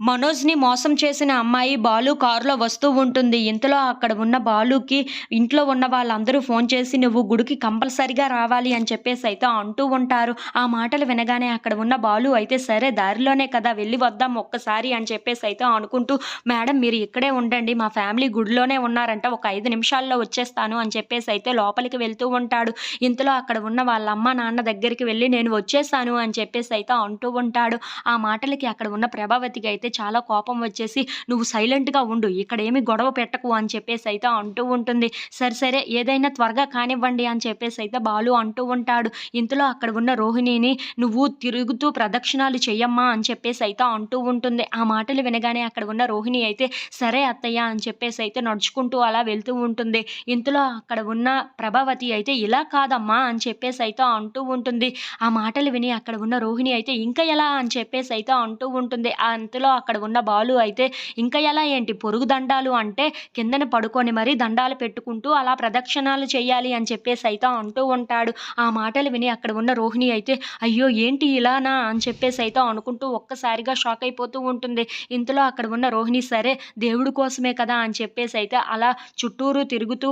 మనోజ్ని మోసం చేసిన అమ్మాయి బాలు కారులో వస్తూ ఉంటుంది. ఇంతలో అక్కడ ఉన్న బాలుకి ఇంట్లో ఉన్న వాళ్ళందరూ ఫోన్ చేసి నువ్వు గుడికి కంపల్సరిగా రావాలి అని చెప్పేసి అయితే అంటూ ఉంటారు. ఆ మాటలు వినగానే అక్కడ ఉన్న బాలు అయితే సరే దారిలోనే కదా వెళ్ళి వద్దాం ఒక్కసారి అని చెప్పేసి అయితే అనుకుంటూ మేడం మీరు ఇక్కడే ఉండండి మా ఫ్యామిలీ గుడిలోనే ఉన్నారంట ఒక ఐదు నిమిషాల్లో వచ్చేస్తాను అని చెప్పేసి అయితే లోపలికి వెళ్తూ ఉంటాడు. ఇంతలో అక్కడ ఉన్న వాళ్ళ అమ్మ నాన్న దగ్గరికి వెళ్ళి నేను వచ్చేసాను అని చెప్పేసి అయితే అంటూ ఉంటాడు. ఆ మాటలకి అక్కడ ఉన్న ప్రభావతికి అయితే చాలా కోపం వచ్చేసి నువ్వు సైలెంట్గా ఉండు ఇక్కడ ఏమి గొడవ పెట్టకు అని చెప్పేసి అయితే అంటూ ఉంటుంది. సరే సరే ఏదైనా త్వరగా కానివ్వండి అని చెప్పేసి అయితే బాలు అంటూ ఉంటాడు. ఇంతలో అక్కడ ఉన్న రోహిణిని నువ్వు తిరుగుతూ ప్రదక్షిణాలు చెయ్యమ్మా అని చెప్పేసి అయితే అంటూ ఉంటుంది. ఆ మాటలు వినగానే అక్కడ ఉన్న రోహిణి అయితే సరే అత్తయ్య అని చెప్పేసి అయితే నడుచుకుంటూ అలా వెళ్తూ ఉంటుంది. ఇంతలో అక్కడ ఉన్న ప్రభావతి అయితే ఇలా కాదమ్మా అని చెప్పేసి అయితే అంటూ ఉంటుంది. ఆ మాటలు విని అక్కడ ఉన్న రోహిణి అయితే ఇంకా ఎలా అని చెప్పేసి అయితే అంటూ ఉంటుంది. ఆ అంతలో అక్కడ ఉన్న బాలు అయితే ఇంకా ఎలా ఏంటి? పొరుగు దండాలు అంటే కిందన పడుకొని మరీ దండాలు పెట్టుకుంటూ అలా ప్రదక్షిణాలు చేయాలి అని చెప్పేసి అయితే అంటూ ఉంటాడు. ఆ మాటలు విని అక్కడ ఉన్న రోహిణి అయితే అయ్యో ఏంటి ఇలానా అని చెప్పేసి అయితే అనుకుంటూ ఒక్కసారిగా షాక్ అయిపోతూ ఉంటుంది. ఇంతలో అక్కడ ఉన్న రోహిణి సరే దేవుడి కోసమే కదా అని చెప్పేసి అయితే అలా చుట్టూరు తిరుగుతూ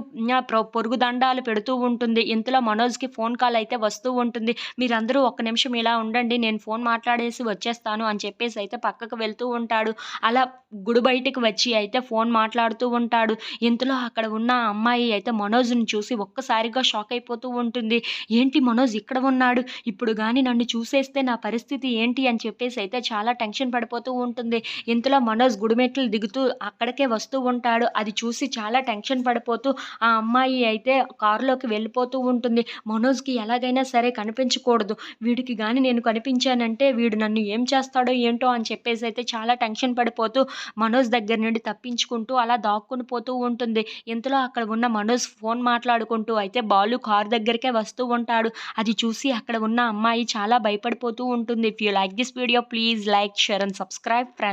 పొరుగు దండాలు పెడుతూ ఉంటుంది. ఇంతలో మనోజ్కి ఫోన్ కాల్ అయితే వస్తూ ఉంటుంది. మీరందరూ ఒక్క నిమిషం ఇలా ఉండండి నేను ఫోన్ మాట్లాడేసి వచ్చేస్తాను అని చెప్పేసి అయితే పక్కకు వెళ్తూ ఉంటాడు. అలా గుడి బయటికి వచ్చి అయితే ఫోన్ మాట్లాడుతూ ఉంటాడు. ఇంతలో అక్కడ ఉన్న అమ్మాయి అయితే మనోజ్ని చూసి ఒక్కసారిగా షాక్ అయిపోతూ ఉంటుంది. ఏంటి మనోజ్ ఇక్కడ ఉన్నాడు? ఇప్పుడు కానీ నన్ను చూసేస్తే నా పరిస్థితి ఏంటి అని చెప్పేసి అయితే చాలా టెన్షన్ పడిపోతూ ఉంటుంది. ఇంతలో మనోజ్ గుడిమెట్లు దిగుతూ అక్కడికే వస్తూ ఉంటాడు. అది చూసి చాలా టెన్షన్ పడిపోతూ ఆ అమ్మాయి అయితే కారులోకి వెళ్ళిపోతూ ఉంటుంది. మనోజ్కి ఎలాగైనా సరే కనిపించకూడదు. వీడికి కానీ నేను కనిపించానంటే వీడు నన్ను ఏం చేస్తాడో ఏంటో అని చెప్పేసి అయితే చాలా చాలా టెన్షన్ పడిపోతూ మనోజ్ దగ్గర నుండి తప్పించుకుంటూ అలా దాక్కుని పోతూ ఉంటుంది. ఇంతలో అక్కడ ఉన్న మనోజ్ ఫోన్ మాట్లాడుకుంటూ అయితే బాలు కార్ దగ్గరికే వస్తూ ఉంటాడు. అది చూసి అక్కడ ఉన్న అమ్మాయి చాలా భయపడిపోతూ ఉంటుంది. If you like this video please like share and subscribe friends